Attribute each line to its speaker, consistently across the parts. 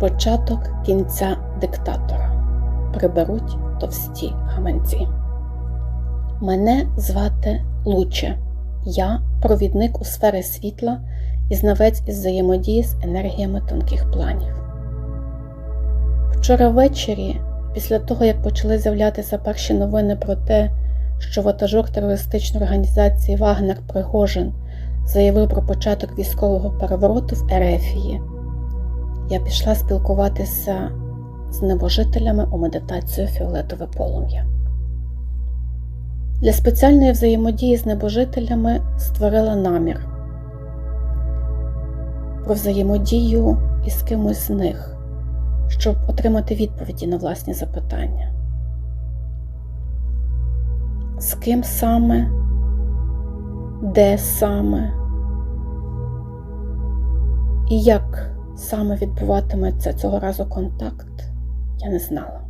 Speaker 1: Початок кінця диктатора. Приберуть товсті гаманці. Мене звати Луче. Я провідник у сфері світла і знавець із взаємодії з енергіями тонких планів. Вчора ввечері, після того як почали з'являтися перші новини про те, що ватажок терористичної організації Вагнер Пригожин заявив про початок військового перевороту в Ерефії, я пішла спілкуватися з небожителями у медитацію Фіолетове полум'я. Для спеціальної взаємодії з небожителями створила намір про взаємодію із кимось з них, щоб отримати відповіді на власні запитання. З ким саме, де саме і як саме відбуватиметься цього разу контакт, я не знала.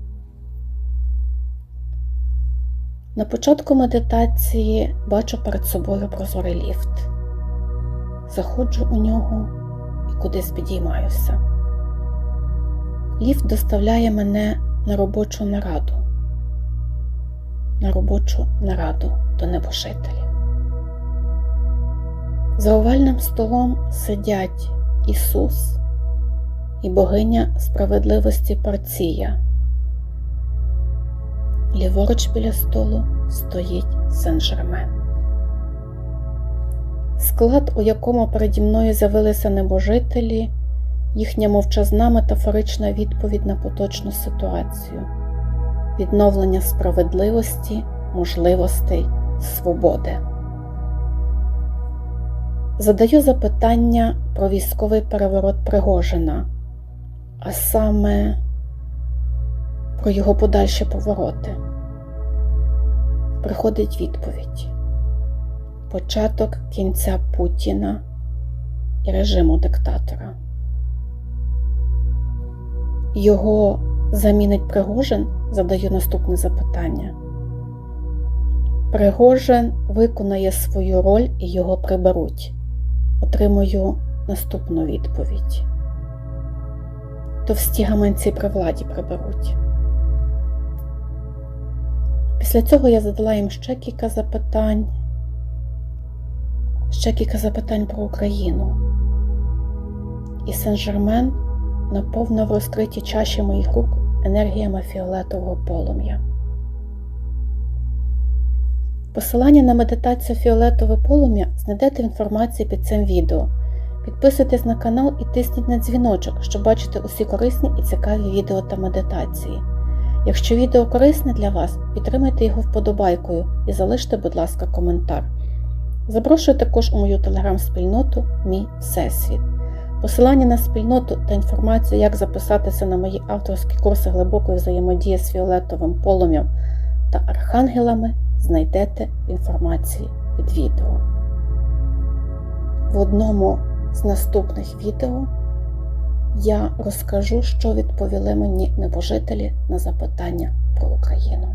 Speaker 1: На початку медитації бачу перед собою прозорий ліфт. Заходжу у нього і кудись підіймаюся. Ліфт доставляє мене на робочу нараду, на робочу нараду до небожителів. За овальним столом сидять Ісус і богиня справедливості Парція. Ліворуч біля столу стоїть Сен-Жермен. Склад, у якому переді мною з'явилися небожителі, їхня мовчазна метафорична відповідь на поточну ситуацію, відновлення справедливості, можливостей, свободи. Задаю запитання про військовий переворот Пригожина, а саме про його подальші повороти. Приходить відповідь: початок кінця Путіна і режиму диктатора. Його замінить Пригожин? Задаю наступне запитання. Пригожин виконає свою роль і його приберуть. Отримую наступну відповідь. Товсті гаманці при владі приберуть. Після цього я задала їм ще кілька запитань, ще кілька запитань про Україну. І Сен-Жермен наповнив розкриті чаші моїх рук енергіями фіолетового полум'я. Посилання на медитацію фіолетове полум'я знайдете в інформації під цим відео. Підписуйтесь на канал і тисніть на дзвіночок, щоб бачити усі корисні і цікаві відео та медитації. Якщо відео корисне для вас, підтримайте його вподобайкою і залиште, будь ласка, коментар. Запрошую також у мою телеграм-спільноту Мій Всесвіт. Посилання на спільноту та інформацію, як записатися на мої авторські курси глибокої взаємодії з фіолетовим полум'ям та архангелами знайдете в інформації під відео. В одному з наступних відео я розкажу, що відповіли мені небожителі на запитання про Україну.